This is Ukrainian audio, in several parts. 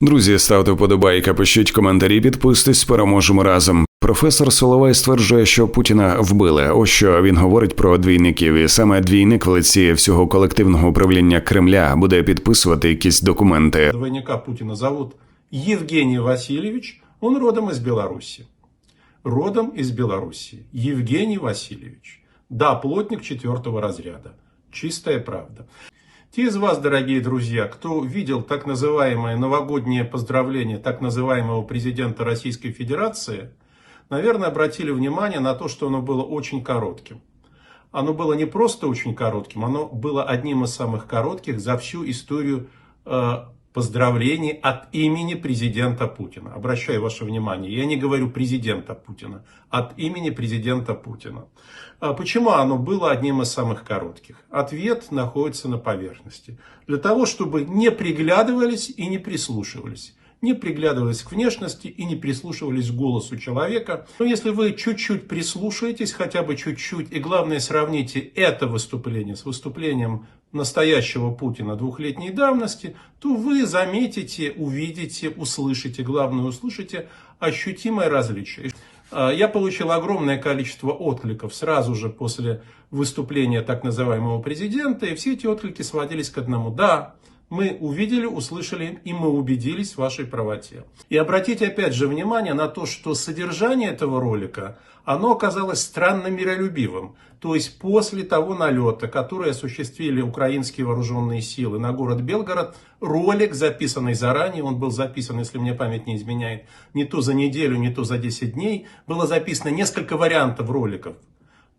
Друзі, ставте вподобайка, пишіть коментарі, підписуйтесь, переможемо разом. Професор Соловай стверджує, що Путіна вбили. Ось що він говорить про двійників, і саме двійник в лиці всього колективного управління Кремля буде підписувати якісь документи. Двойника Путина зовут Евгений Васильевич. Он родом из Беларуси. Родом из Беларуси. Евгений Васильевич. Да, плотник четвертого разряда. Чистая правда. Те из вас, дорогие друзья, кто видел так называемое новогоднее поздравление так называемого президента Российской Федерации, наверное, обратили внимание на то, что оно было очень коротким. Оно было не просто очень коротким, оно было одним из самых коротких за всю историю э, поздравлений от имени президента Путина. Обращаю ваше внимание, я не говорю президента Путина, от имени президента Путина. А Почему оно было одним из самых коротких? Ответ находится на поверхности. Для того, чтобы не приглядывались и не прислушивались не приглядывались к внешности и не прислушивались к голосу человека. Но если вы чуть-чуть прислушаетесь, хотя бы чуть-чуть, и главное сравните это выступление с выступлением настоящего Путина двухлетней давности, то вы заметите, увидите, услышите, главное услышите ощутимое различие. А, Я получил огромное количество откликов сразу же после выступления так называемого президента, и все эти отклики сводились к одному. Да, мы увидели, услышали и мы убедились в вашей правоте. И обратите опять же внимание на то, что содержание этого ролика, оно оказалось странно миролюбивым. То есть после того налета, который осуществили украинские вооруженные силы на город Белгород, ролик, записанный заранее, он был записан, если мне память не изменяет, не то за неделю, не то за 10 дней, было записано несколько вариантов роликов.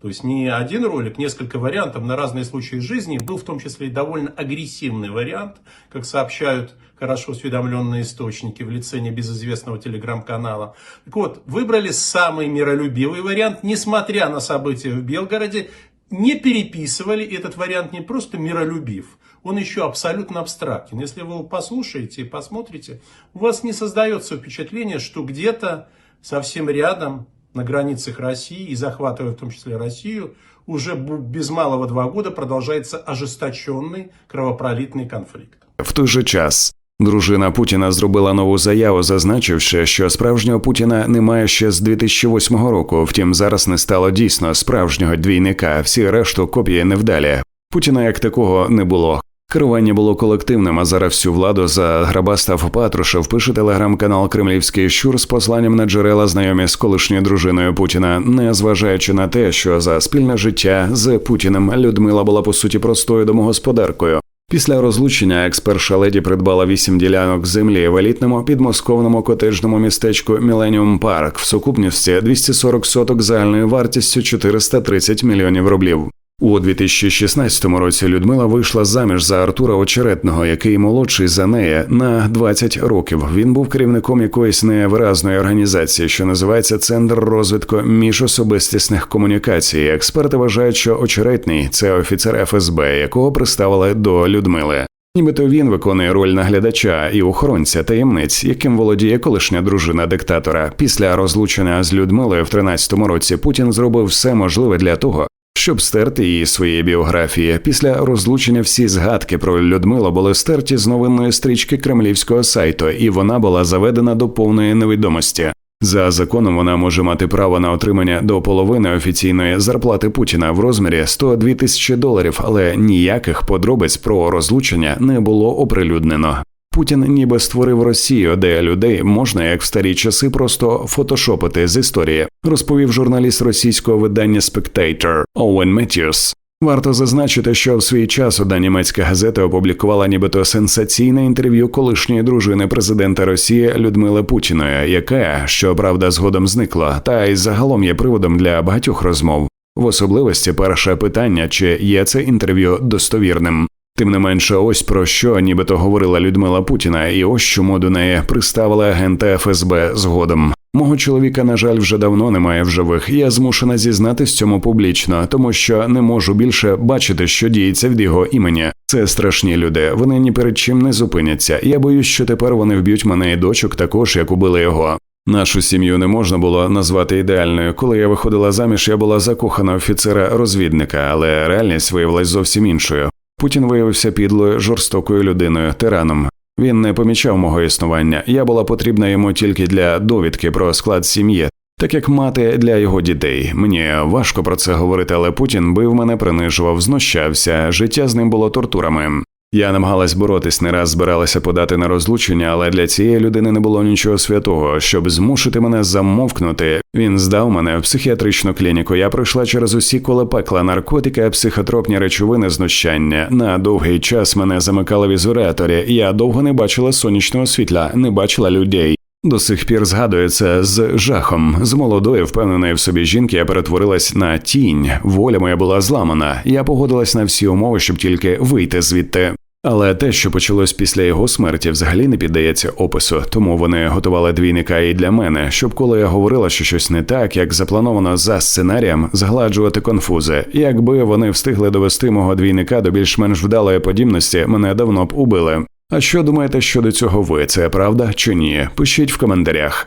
То есть не один ролик, несколько вариантов на разные случаи жизни. Был в том числе и довольно агрессивный вариант, как сообщают хорошо осведомленные источники в лице небезызвестного телеграм-канала. Так вот, выбрали самый миролюбивый вариант, несмотря на события в Белгороде, не переписывали этот вариант не просто миролюбив, он еще абсолютно абстрактен. Если вы его послушаете и посмотрите, у вас не создается впечатление, что где-то совсем рядом на границах России и захватывая в том числе Россию, уже без малого два года продолжается ожесточенный кровопролитный конфликт. В той же час дружина Путіна зробила нову заяву, зазначивши, що справжнього Путіна немає ще з 2008 року. Втім, зараз не стало дійсно справжнього двійника. Всі решту копії невдалі. Путіна як такого не було. Керування було колективним, а зараз всю владу за Грабастав Патрушев пише телеграм-канал Кремлівський щур з посланням на джерела знайомі з колишньою дружиною Путіна, не зважаючи на те, що за спільне життя з Путіним Людмила була по суті простою домогосподаркою. Після розлучення екс-перша леді придбала вісім ділянок землі в елітному підмосковному котеджному містечку Міленіум Парк в сукупності 240 соток загальною вартістю 430 мільйонів рублів. У 2016 році Людмила вийшла заміж за Артура Очеретного, який молодший за неї на 20 років. Він був керівником якоїсь невиразної організації, що називається Центр розвитку міжособистісних комунікацій. Експерти вважають, що очеретний це офіцер ФСБ, якого приставили до Людмили. Нібито він виконує роль наглядача і охоронця таємниць, яким володіє колишня дружина диктатора. Після розлучення з Людмилою в 13-му році Путін зробив все можливе для того, щоб стерти її своєї біографії. Після розлучення всі згадки про Людмилу були стерті з новинної стрічки кремлівського сайту, і вона була заведена до повної невідомості. За законом вона може мати право на отримання до половини офіційної зарплати Путіна в розмірі 102 тисячі доларів, але ніяких подробиць про розлучення не було оприлюднено. Путін ніби створив Росію, де людей можна, як в старі часи, просто фотошопити з історії, розповів журналіст російського видання Spectator Оуен Меттіус. Варто зазначити, що в свій час одна німецька газета опублікувала нібито сенсаційне інтерв'ю колишньої дружини президента Росії Людмили Путіної, яке, щоправда, згодом зникла, та й загалом є приводом для багатьох розмов. В особливості перше питання, чи є це інтерв'ю достовірним. Тим не менше, ось про що нібито говорила Людмила Путіна, і ось чому до неї приставили агента ФСБ згодом. Мого чоловіка, на жаль, вже давно немає в живих. Я змушена зізнатись цьому публічно, тому що не можу більше бачити, що діється від його імені. Це страшні люди. Вони ні перед чим не зупиняться. Я боюсь, що тепер вони вб'ють мене і дочок, також як убили його. Нашу сім'ю не можна було назвати ідеальною. Коли я виходила заміж, я була закохана офіцера розвідника, але реальність виявилась зовсім іншою. Путін виявився підлою жорстокою людиною, тираном. Він не помічав мого існування. Я була потрібна йому тільки для довідки про склад сім'ї, так як мати для його дітей. Мені важко про це говорити, але Путін бив мене, принижував, знущався. Життя з ним було тортурами. Я намагалась боротись, не раз збиралася подати на розлучення, але для цієї людини не було нічого святого. Щоб змусити мене замовкнути, він здав мене в психіатричну клініку. Я пройшла через усі коли пекла наркотики, психотропні речовини, знущання. На довгий час мене замикали в ізоляторі. Я довго не бачила сонячного світла, не бачила людей. До сих пір згадується з жахом. З молодої, впевненої в собі жінки, я перетворилась на тінь. Воля моя була зламана. Я погодилась на всі умови, щоб тільки вийти звідти. Але те, що почалось після його смерті, взагалі не піддається опису, тому вони готували двійника і для мене, щоб коли я говорила, що щось не так, як заплановано за сценарієм, згладжувати конфузи. Якби вони встигли довести мого двійника до більш-менш вдалої подібності, мене давно б убили. А що думаєте щодо цього ви? Це правда чи ні? Пишіть в коментарях.